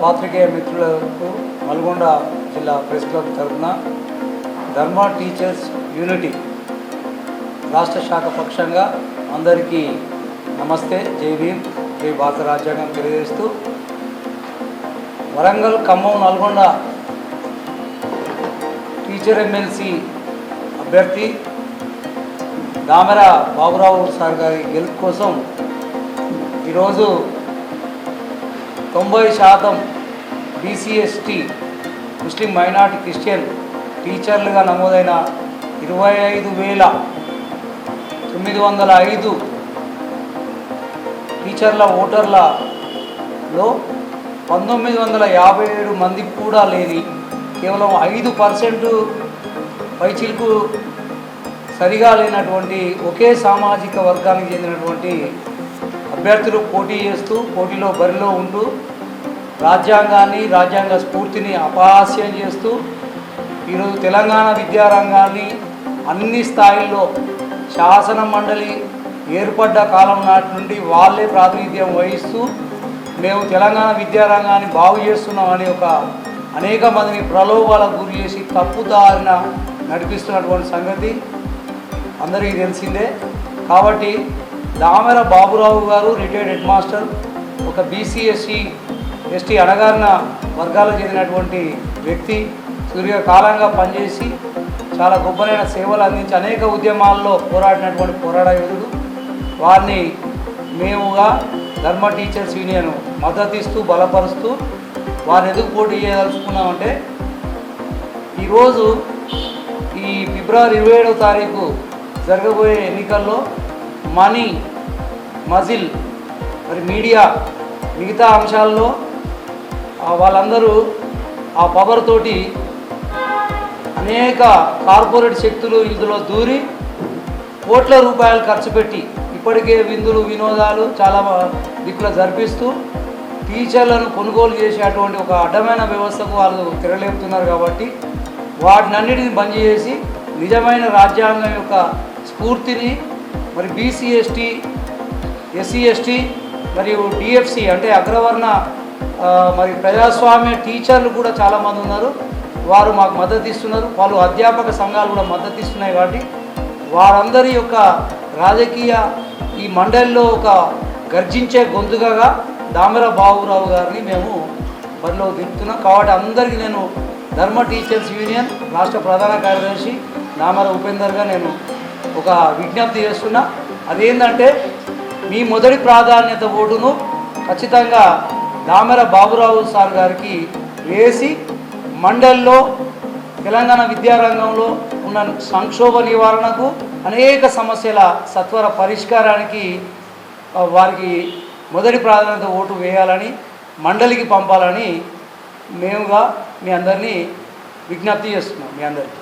పాత్రికేయ మిత్రులకు నల్గొండ జిల్లా ప్రెస్ క్లబ్ తరఫున ధర్మ టీచర్స్ యూనిటీ రాష్ట్ర శాఖ పక్షంగా అందరికీ నమస్తే. జై భీమ్. జై భారత రాజ్యాంగం తెలియజేస్తూ వరంగల్ ఖమ్మం నల్గొండ టీచర్ ఎమ్మెల్సీ అభ్యర్థి దామెర బాబురావు సార్ గారి గెలుపు కోసం ఈరోజు తొంభై శాతం బీసీఎస్టీ ముస్లిం మైనార్టీ క్రిస్టియన్ టీచర్లుగా నమోదైన ఇరవై ఐదు వేల తొమ్మిది వందల ఐదు టీచర్ల ఓటర్లలో పంతొమ్మిది వందల యాభై ఏడు మంది కూడా లేని కేవలం ఐదు పర్సెంట్ పైచిల్కు సరిగా లేనటువంటి ఒకే సామాజిక వర్గానికి చెందినటువంటి అభ్యర్థులు పోటీ చేస్తూ పోటీలో బరిలో ఉంటూ రాజ్యాంగాన్ని రాజ్యాంగ స్ఫూర్తిని అపహాస్యం చేస్తూ ఈరోజు తెలంగాణ విద్యారంగాన్ని అన్ని స్థాయిల్లో శాసన మండలి ఏర్పడ్డ కాలం నాటి నుండి వాళ్ళే ప్రాతినిధ్యం వహిస్తూ మేము తెలంగాణ విద్యారంగాన్ని బాగు చేస్తున్నామని ఒక అనేక మందిని ప్రలోభాలకు గురి చేసి తప్పుదారిన నడిపిస్తున్నటువంటి సంగతి. అందరికీ తెలిసిందే. కాబట్టి Damera Baburao garu retired head master ఒక బీసీఎస్సీ ఎస్టీ అణగారిన వర్గాలకు చెందినటువంటి వ్యక్తి సుదీర్ఘకాలంగా పనిచేసి చాలా గొప్పలైన సేవలు అందించి అనేక ఉద్యమాల్లో పోరాడినటువంటి పోరాట యోధుడు. వారిని మేముగా ధర్మ టీచర్స్ యూనియన్ మద్దతిస్తూ బలపరుస్తూ వారిని ఎందుకు పోటీ చేయదలుచుకున్నామంటే ఈరోజు ఈ ఫిబ్రవరి ఇరవై ఏడవ తారీఖు జరగబోయే ఎన్నికల్లో మనీ మజిల్ మరి మీడియా మిగతా అంశాల్లో వాళ్ళందరూ ఆ పవర్ తోటి అనేక కార్పొరేట్ శక్తులు ఇందులో దూరి కోట్ల రూపాయలు ఖర్చు పెట్టి ఇప్పటికే విందులు వినోదాలు చాలా దిక్కులో జరిపిస్తూ టీచర్లను కొనుగోలు చేసేటువంటి ఒక అడ్డమైన వ్యవస్థకు వాళ్ళు తిరలేపుతున్నారు కాబట్టి వాటినన్నిటిని బంద్ చేసి నిజమైన రాజ్యాంగం యొక్క స్ఫూర్తిని మరి బీసీ ఎస్టీ ఎస్సీ ఎస్టీ మరియు డిఎఫ్సి అంటే అగ్రవర్ణ మరి ప్రజాస్వామ్య టీచర్లు కూడా చాలామంది ఉన్నారు. వారు మాకు మద్దతు ఇస్తున్నారు. వాళ్ళు అధ్యాపక సంఘాలు కూడా మద్దతు ఇస్తున్నాయి కాబట్టి వారందరి యొక్క రాజకీయ ఈ మండలిలో ఒక గర్జించే గొంతుకగా దామెర బాబురావు గారిని మేము బరిలో దింపుతున్నాం. కాబట్టి అందరికీ నేను ధర్మ టీచర్స్ యూనియన్ రాష్ట్ర ప్రధాన కార్యదర్శి దామర ఉపేందర్గా నేను ఒక విజ్ఞప్తి చేస్తున్నా. అదేంటంటే మీ మొదటి ప్రాధాన్యత ఓటును ఖచ్చితంగా దామెర బాబురావు సార్ గారికి వేసి మండలిలో తెలంగాణ విద్యారంగంలో ఉన్న సంక్షోభ నివారణకు అనేక సమస్యల సత్వర పరిష్కారానికి వారికి మొదటి ప్రాధాన్యత ఓటు వేయాలని మండలికి పంపాలని మేముగా మీ అందరినీ విజ్ఞప్తి చేస్తున్నాం మీ అందరికీ.